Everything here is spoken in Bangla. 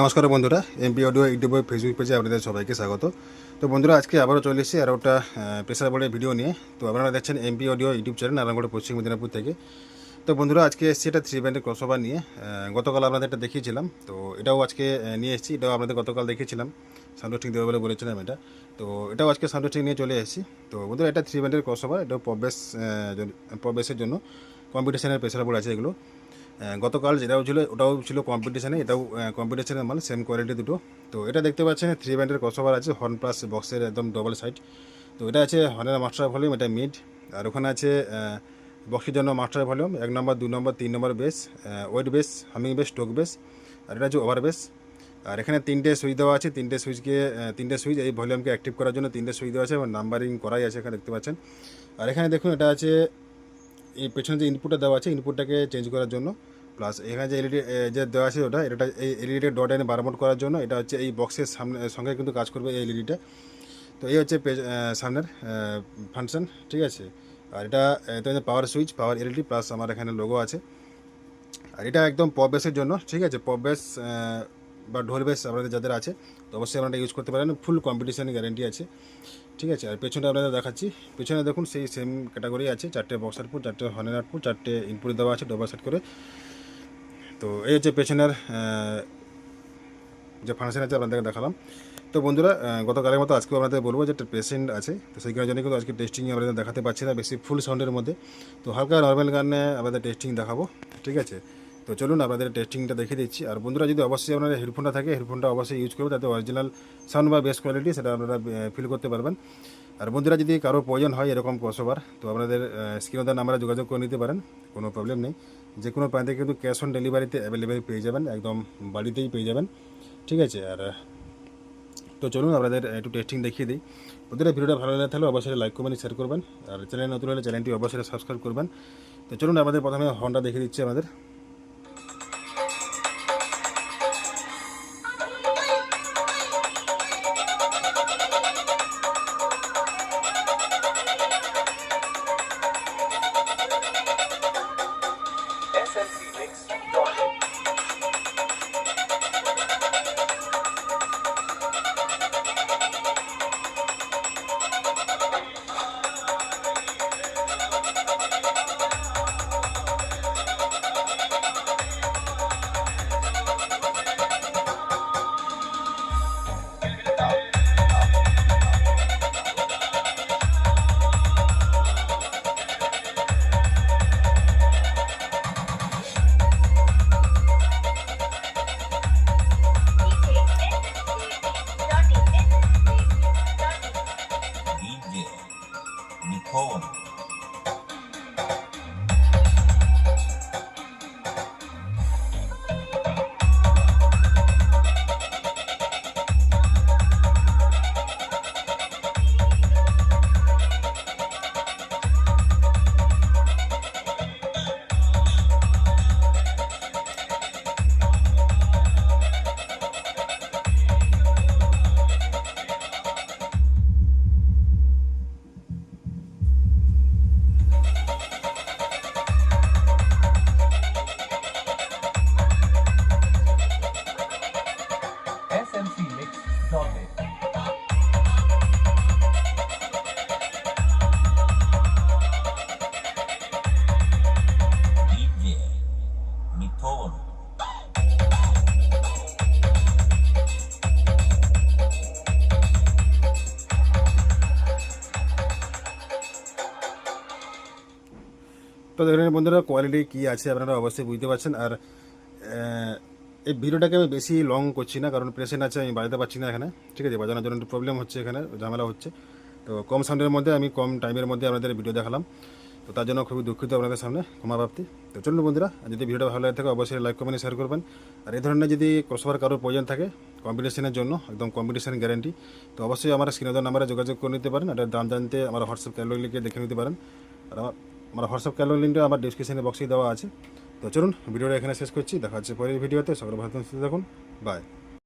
নমস্কার বন্ধুরা এমপি অডিও ইউটিউবের ফেসবুক পেজে আপনাদের সবাইকে স্বাগত। তো বন্ধুরা, আজকে আবারও চলে এসেছি আর ওটা প্রেসার বোর্ডের ভিডিও নিয়ে। তো আপনারা দেখছেন MP audio YouTube channel Narayangarh Paschim Medinipur থেকে। তো বন্ধুরা, আজকে এসেছি এটা থ্রি ব্যান্ডের ক্রসওভার নিয়ে। গতকাল আপনাদের এটা দেখিয়েছিলাম। তো এটাও আজকে নিয়ে এসেছি। এটাও আপনাদের গতকাল দেখিয়েছিলাম। সাউন্ড টেস্টিং দেবে বলে বলেছিলাম এটা। তো এটাও আজকে সাউন্ড টেস্টিং নিয়ে চলে এসেছি। তো বন্ধুরা, এটা থ্রি ব্যান্ডের ক্রসওভার এটা প্রবেশ প্রবেশের জন্য কম্পিটিশনের প্রেসার বোর্ড আছে এগুলো। গতকাল যেটাও ছিল, ওটাও ছিল কম্পিটিশানে এটাও কম্পিটিশনের মাল সেম কোয়ালিটি দুটো। তো এটা দেখতে পাচ্ছেন থ্রি ব্যান্ডের ক্রসওভার আছে হর্ন প্লাস বক্সের একদম ডবল সাইড তো এটা আছে হর্নের মাস্টার ভলিউম এটা মিড আর ওখানে আছে বক্সের জন্য মাস্টার ভলিউম এক নম্বর দু নম্বর তিন number bass weight bass humming bass টোক বেস আর এটা হচ্ছে ওভার বেস আর এখানে তিনটে সুইচ দেওয়া আছে, তিনটে সুইচকে তিনটে সুইচ এই ভলিউমকে অ্যাক্টিভ করার জন্য তিনটে সুইচ দেওয়া আছে এবং নাম্বারিং করাই আছে এখানে দেখতে পাচ্ছেন। আর এখানে দেখুন, এটা আছে এই পেছনে যে ইনপুটটা দেওয়া আছে ইনপুটটাকে চেঞ্জ করার জন্য প্লাস এখানে যে এলইডি যে দেওয়া আছে ওটা, এটা এই এলইডিটা ডট এনে বারমোট করার জন্য, এটা হচ্ছে এই বক্সের সামনে সঙ্গে কিন্তু কাজ করবে এই এলইডিটা তো এই হচ্ছে সামনের ফাংশন ঠিক আছে? আর এটা এটা power switch power LED plus আমার এখানে লোগো আছে। আর এটা একদম পপ বেসের জন্য, ঠিক আছে? পপ বেস বা ঢোল বেস আপনাদের যাদের আছে, তো অবশ্যই আপনারা ইউজ করতে পারেন। ফুল কম্পিটিশন গ্যারেন্টি আছে। ঠিক আছে? আর পেছনে আপনাদের দেখাচ্ছি। পেছনে দেখুন, সেই সেম ক্যাটাগরি আছে। চারটে বক্স চারটে হর্নের আউটপুট চারটে ইনপুট দেওয়া আছে ডবল সেট করে। তো এই হচ্ছে পেছনের যে ফাংশন আছে, আপনাদেরকে দেখালাম। তো বন্ধুরা গতকালের মতো আজকেও আপনাদের বলব যে একটা পেশেন্ট আছে। তো সেই কারণে কিন্তু আজকে টেস্টিং আপনাদের দেখাতে পারছি না, বেশি ফুল সাউন্ডের মধ্যে। তো হালকা নর্মাল গানে আপনাদের টেস্টিং দেখাবো। ঠিক আছে? তো চলুন আপনাদের টেস্টিংটা দেখে দিচ্ছি। আর বন্ধুরা, যদি অবশ্যই আপনাদের হেডফোনটা থাকে, হেডফোনটা অবশ্যই ইউজ করবে তাতে অরিজিনাল সাউন্ড বা বেস্ট কোয়ালিটি সেটা আপনারা ফিল করতে পারবেন। আর বন্ধুরা, যদি কারও প্রয়োজন হয় এরকম ক্রসওভার তো আপনাদের স্ক্রিনদার নাম্বারে যোগাযোগ করে নিতে পারেন, কোনো প্রবলেম নেই। যে কোনো প্রান্তে কিন্তু ক্যাশ অন ডেলিভারিতে অ্যাভেলেবেল পেয়ে যাবেন, একদম বাড়িতেই পেয়ে যাবেন। ঠিক আছে? আর, তো চলুন আপনাদের একটু টেস্টিং দেখিয়ে দিই। ওদের ভিডিওটা ভালো লাগে তাহলে অবশ্যই লাইক করবেন শেয়ার করবেন। আর চ্যানেল নতুন হলে চ্যানেলটি অবশ্যই সাবস্ক্রাইব করবেন। তো চলুন, আমাদের প্রথমে হর্নটা দেখিয়ে দিচ্ছি আমাদের। তো দেখলেন বন্ধুরা কোয়ালিটি কী আছে আপনারা অবশ্যই বুঝতে পারছেন। আর এই ভিডিওটাকে আমি বেশি লং করছি না, কারণ পেশেন্ট আছে, আমি বাজাতে পারছি না এখানে। ঠিক আছে, বাজানোর জন্য একটু প্রবলেম হচ্ছে এখানে, ঝামেলা হচ্ছে। তো কম সাউন্ডের মধ্যে আমি কম টাইমের মধ্যে আপনাদের ভিডিও দেখালাম। তো তার জন্য খুবই দুঃখিত আপনাদের সামনে ক্ষমা প্রাপ্তি। তো চলুন বন্ধুরা, আর যদি ভিডিওটা ভালো লাগে থাকে, অবশ্যই লাইক কমেন্ট শেয়ার করবেন। আর এই ধরনের যদি ক্রসওভার কারোর প্রয়োজন থাকে কম্পিটিশনের জন্য, একদম কম্পিটিশন গ্যারান্টি তো অবশ্যই আমার স্ক্রিনের নাম্বারে যোগাযোগ করে নিতে পারেন। এটার দাম জানতে আমার হোয়াটসঅ্যাপ ক্যালোরি লিখে দেখে নিতে পারেন। আর আমার আমার হোয়াটসঅ্যাপ ক্যালো লিঙ্কটা আমার ডিসক্রিপশনে বক্সেই দেওয়া আছে। তো চলুন, ভিডিওটা এখানে শেষ করছি। দেখা হচ্ছে পরের ভিডিওতে। সকলে ভালো থাকুন বাই